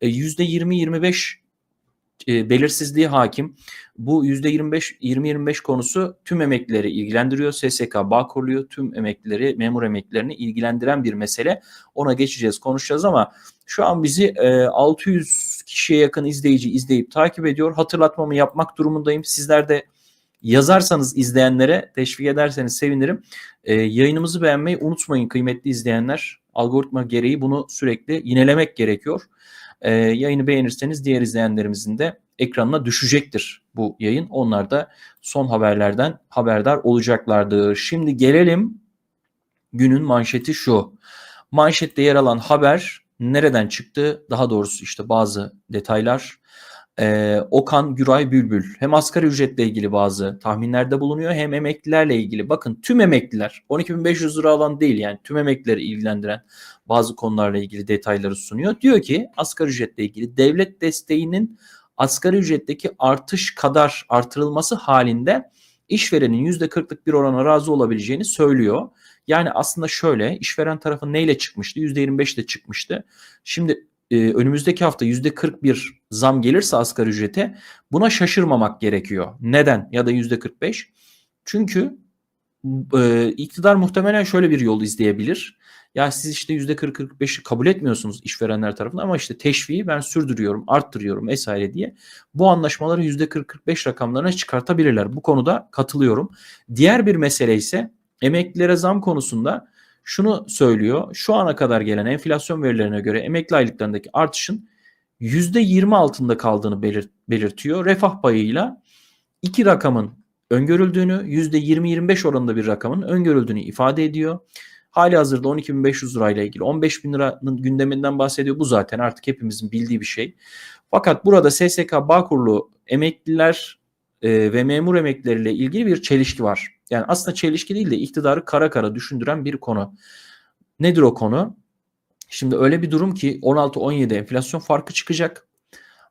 E, %20-25 e, belirsizliği hakim. Bu %25 20-25 konusu tüm emeklileri ilgilendiriyor. SSK bağ kuruluyor. Tüm emeklileri, memur emeklilerini ilgilendiren bir mesele. Ona geçeceğiz, konuşacağız ama şu an bizi e, 600 kişiye yakın izleyici izleyip takip ediyor. Hatırlatmamı yapmak durumundayım. Sizler de yazarsanız izleyenlere teşvik ederseniz sevinirim. E, yayınımızı beğenmeyi unutmayın kıymetli izleyenler. Algoritma gereği bunu sürekli yinelemek gerekiyor. E, yayını beğenirseniz diğer izleyenlerimizin de ekranına düşecektir bu yayın. Onlar da son haberlerden haberdar olacaklardır. Şimdi gelelim günün manşeti şu. Manşette yer alan haber nereden çıktı? Daha doğrusu işte bazı detaylar. Ee, Okan Güray Bülbül hem asgari ücretle ilgili bazı tahminlerde bulunuyor hem emeklilerle ilgili. Bakın tüm emekliler 12.500 lira alan değil yani tüm emeklileri ilgilendiren bazı konularla ilgili detayları sunuyor. Diyor ki asgari ücretle ilgili devlet desteğinin asgari ücretteki artış kadar artırılması halinde işverenin %40'lık bir orana razı olabileceğini söylüyor. Yani aslında şöyle işveren tarafı neyle çıkmıştı? %25 ile çıkmıştı. Şimdi e, önümüzdeki hafta %41 zam gelirse asgari ücrete buna şaşırmamak gerekiyor. Neden? Ya da %45. Çünkü e, iktidar muhtemelen şöyle bir yol izleyebilir. Ya siz işte %40-45'i kabul etmiyorsunuz işverenler tarafından ama işte teşviği ben sürdürüyorum, arttırıyorum vesaire diye bu anlaşmaları %40-45 rakamlarına çıkartabilirler. Bu konuda katılıyorum. Diğer bir mesele ise emeklilere zam konusunda şunu söylüyor. Şu ana kadar gelen enflasyon verilerine göre emekli aylıklarındaki artışın %20 altında kaldığını belir belirtiyor. Refah payıyla iki rakamın öngörüldüğünü, %20-25 oranında bir rakamın öngörüldüğünü ifade ediyor. Hali hazırda 12.500 lirayla ilgili 15.000 liranın gündeminden bahsediyor. Bu zaten artık hepimizin bildiği bir şey. Fakat burada SSK Bağkurlu emekliler e, ve memur emeklileriyle ilgili bir çelişki var. Yani aslında çelişki değil de iktidarı kara kara düşündüren bir konu. Nedir o konu? Şimdi öyle bir durum ki 16-17 enflasyon farkı çıkacak.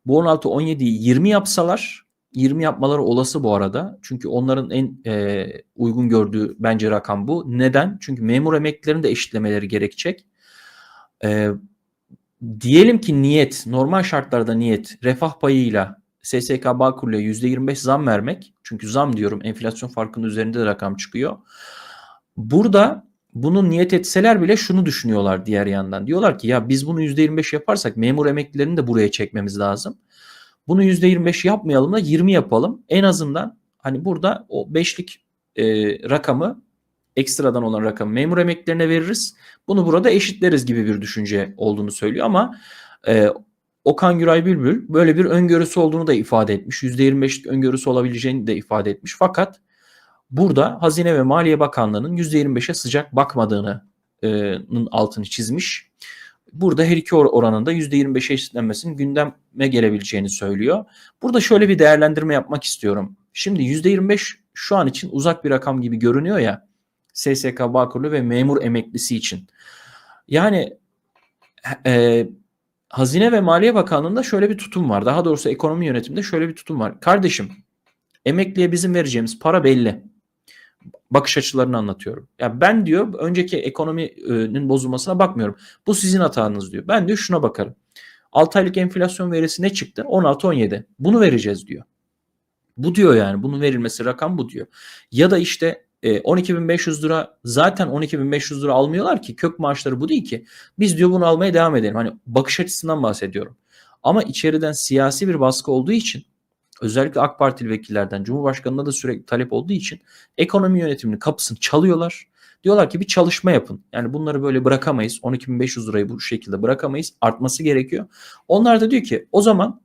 Bu 16-17'yi 20 yapsalar 20 yapmaları olası bu arada. Çünkü onların en e, uygun gördüğü bence rakam bu. Neden? Çünkü memur emeklilerini de eşitlemeleri gerekecek. E, diyelim ki niyet, normal şartlarda niyet refah payıyla SSK Bağkur'la %25 zam vermek. Çünkü zam diyorum enflasyon farkının üzerinde de rakam çıkıyor. Burada bunu niyet etseler bile şunu düşünüyorlar diğer yandan. Diyorlar ki ya biz bunu %25 yaparsak memur emeklilerini de buraya çekmemiz lazım. Bunu %25 yapmayalım da 20 yapalım. En azından hani burada o beşlik e, rakamı ekstradan olan rakamı memur emeklilerine veririz. Bunu burada eşitleriz gibi bir düşünce olduğunu söylüyor ama e, Okan Güray Bülbül böyle bir öngörüsü olduğunu da ifade etmiş. %25'lik öngörüsü olabileceğini de ifade etmiş. Fakat burada Hazine ve Maliye Bakanlığı'nın %25'e sıcak bakmadığının altını çizmiş. Burada her iki oranında %25'e eşitlenmesinin gündeme gelebileceğini söylüyor. Burada şöyle bir değerlendirme yapmak istiyorum. Şimdi %25 şu an için uzak bir rakam gibi görünüyor ya. SSK Bağkurlu ve memur emeklisi için. Yani e, Hazine ve Maliye Bakanlığı'nda şöyle bir tutum var. Daha doğrusu ekonomi yönetiminde şöyle bir tutum var. Kardeşim emekliye bizim vereceğimiz para belli. Bakış açılarını anlatıyorum. Ya ben diyor önceki ekonominin bozulmasına bakmıyorum. Bu sizin hatanız diyor. Ben diyor şuna bakarım. 6 aylık enflasyon verisi ne çıktı? 16-17. Bunu vereceğiz diyor. Bu diyor yani. Bunun verilmesi rakam bu diyor. Ya da işte 12.500 e, lira zaten 12.500 lira almıyorlar ki kök maaşları bu değil ki. Biz diyor bunu almaya devam edelim. Hani bakış açısından bahsediyorum. Ama içeriden siyasi bir baskı olduğu için özellikle AK Partili vekillerden Cumhurbaşkanı'na da sürekli talep olduğu için ekonomi yönetiminin kapısını çalıyorlar. Diyorlar ki bir çalışma yapın. Yani bunları böyle bırakamayız. 12.500 lirayı bu şekilde bırakamayız. Artması gerekiyor. Onlar da diyor ki o zaman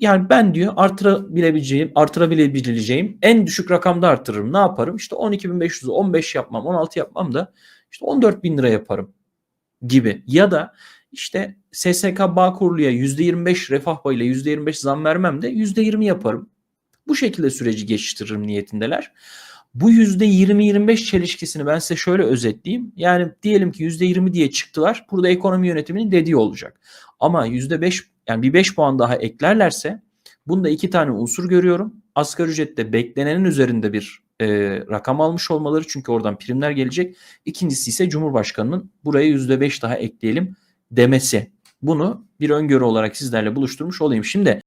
yani ben diyor artırabileceğim, artırabileceğim en düşük rakamda artırırım. Ne yaparım? İşte 12.500'ü 15 yapmam, 16 yapmam da işte 14.000 lira yaparım gibi. Ya da işte SSK Bağkurlu'ya %25 refah payıyla %25 zam vermem de %20 yaparım. Bu şekilde süreci geçiştiririm niyetindeler. Bu %20-25 çelişkisini ben size şöyle özetleyeyim. Yani diyelim ki %20 diye çıktılar. Burada ekonomi yönetiminin dediği olacak. Ama %5 yani bir 5 puan daha eklerlerse bunda iki tane unsur görüyorum. Asgari ücrette beklenenin üzerinde bir e, rakam almış olmaları çünkü oradan primler gelecek. İkincisi ise Cumhurbaşkanı'nın buraya %5 daha ekleyelim demesi. Bunu bir öngörü olarak sizlerle buluşturmuş olayım. Şimdi